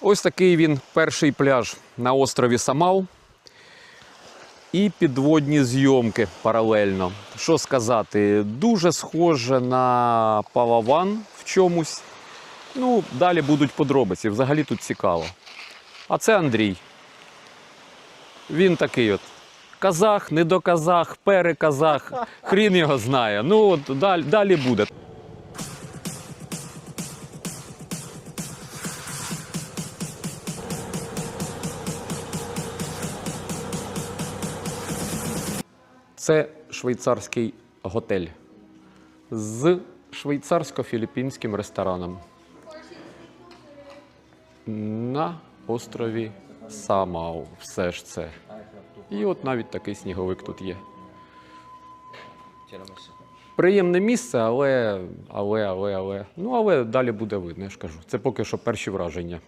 Ось такий він перший пляж на острові Самал. І підводні зйомки паралельно. Що сказати, дуже схоже на Палаван в чомусь. Ну, далі будуть подробиці. Взагалі тут цікаво. А це Андрій. Він такий от. Казах, недоказах, переказах. Хрін його знає. Ну, от далі, далі буде. Це швейцарський готель з швейцарсько-філіппінським рестораном на острові Самау. Все ж це. І от навіть такий сніговик тут є. Приємне місце, але, але, але, але. Ну, але далі буде видно, я ж кажу. Це поки що перші враження.